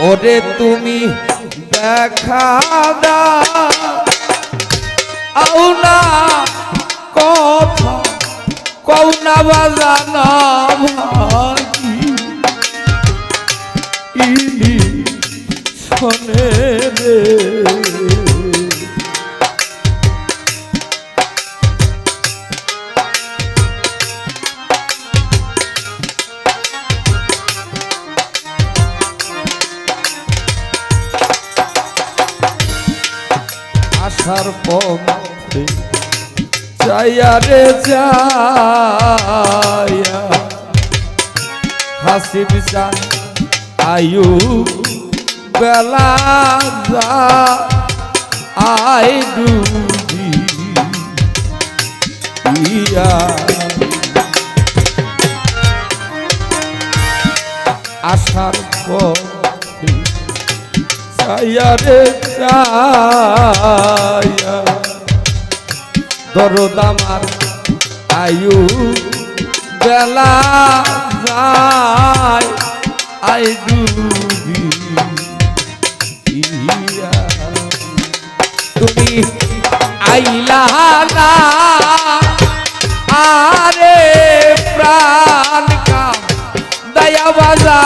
ওরে তুমি দেখা দাও না কথা কও না বাজানা ভাগি। ইলি শোনে রে। চাইয়া রে চান আয়ু বেলা যা আই ডুবি ইয়া। আসার পথে চাইয়া রে চাইয়া দরদ আমার আয়ু বেলা যায় আই ডুবি। তুমি আইলা আরে প্রাণ কা দয়া বাজানা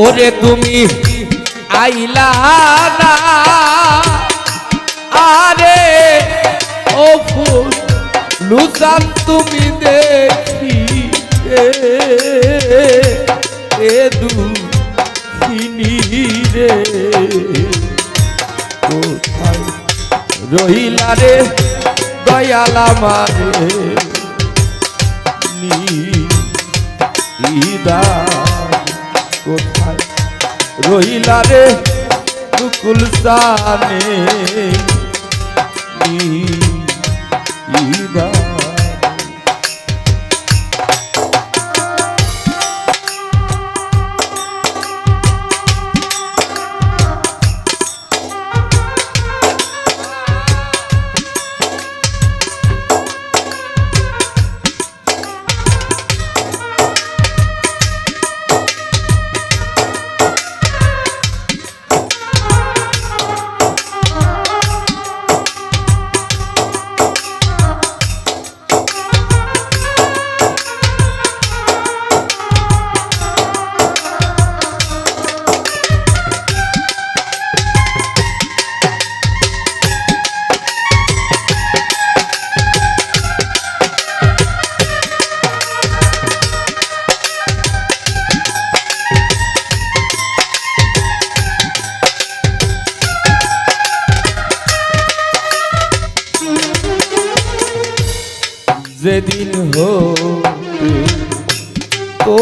ওরে তুমি আইলা না। আরে ও ফুল লুসান তুমি দেখি এ, দুঃখিনী রে রহিলা রে দয়ালা মারে? নি ইদা কোথায় রহিলা রে দুকুল সানে ইদা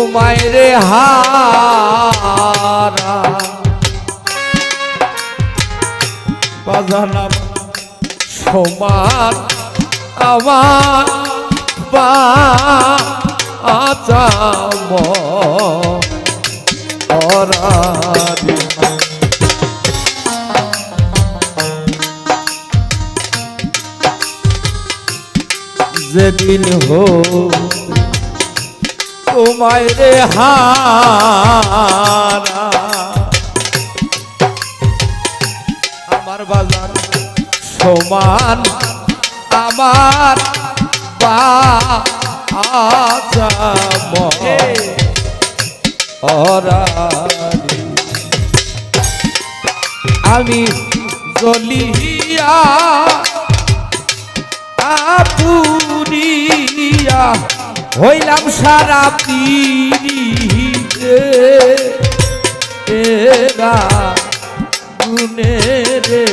তোমায় রে হারা। সমান আমার যেদিন হো হারা। আমার বাজার সমান আমার বা আমি জ্বলিয়া আপুরিয়া হইলাম সারা পিড়িতে রে।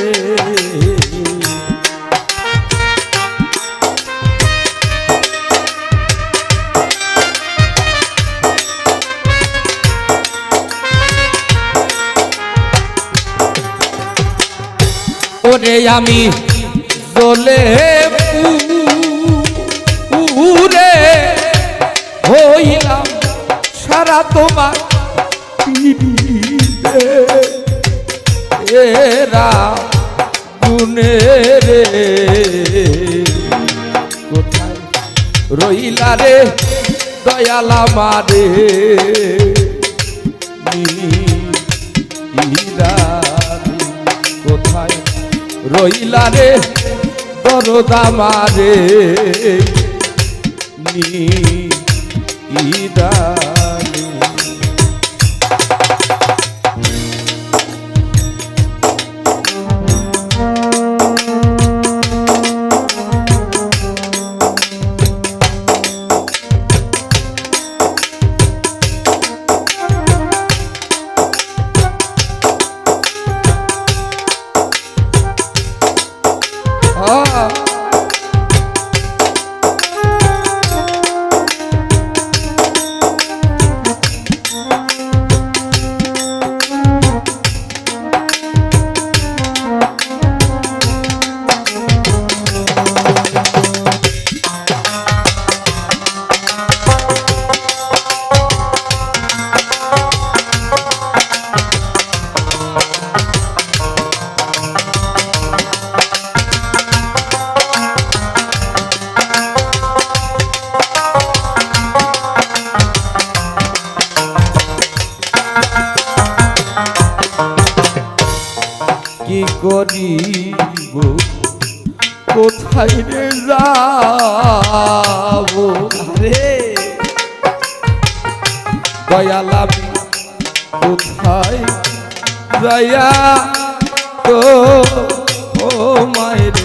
আমি জ্বলে তোমার এরা গুনে রে। কোথায় রইলা রে দয়ালা মারে কোথায় রইলা রে দরদা মারে ইরানি কোথায় রে যাব রে। দয়ালামি কোথায় দয়া তো ও মায়ের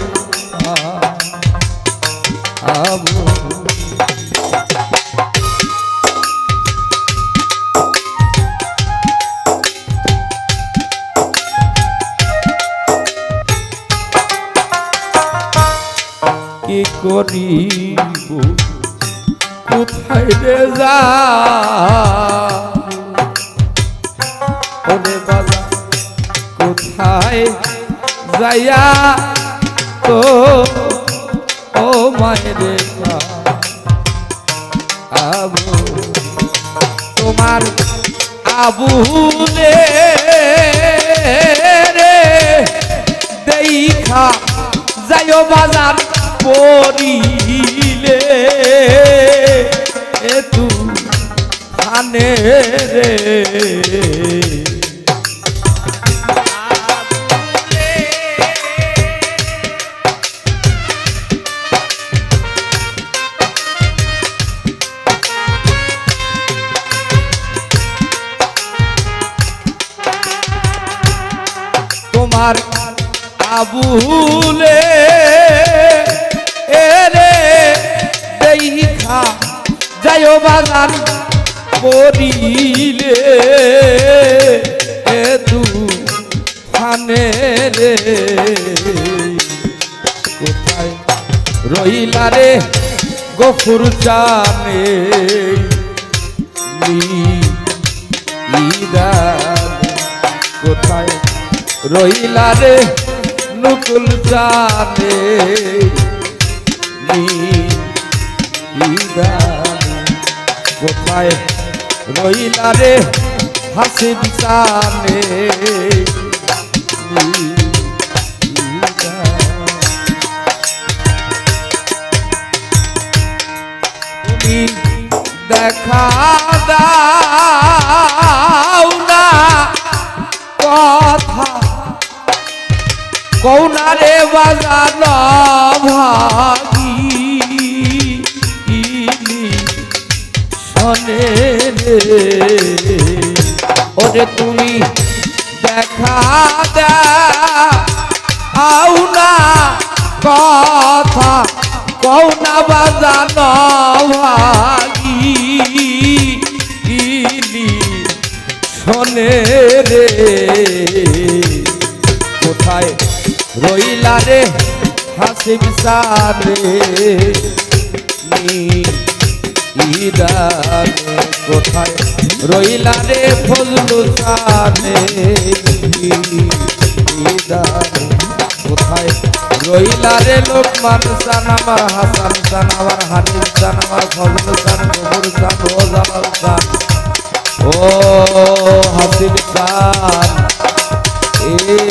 করিব কোথায় রে যা ওরে বাবা, কোথায় যাইয়া তো? ও মায়েরে আবু, তোমার আবুলে দেখা যাইও বাজার খানে রে। তোমার আবুলে এরে দেখা যাইও বাগান পড়িলে এ তু ফানে রে। কোথায় রইলা রে গফুর জানে? কোথায় রইলা রে নকুল জানে? ইদানে কোথায় রইলা রে হাসিব জানে তুমি দেখা দাও না কথা। কৌনারে বাজান ভাগি শনে রে ওরে তুমি দেখা দাও না কথা কৌনা বাজান ভাগি শোনে রে, কোথায় রইলা রে হাসিব সারে? ইদানে কোথায় রইলা রে ফজলু তানে ইদানে কোথায় রইলা রে লোকমান সান আমার হাসান সান আমার হানিফ সান আমার ফজলু সান গবুর সান ও জামাল সান? ও হাসিব সান এ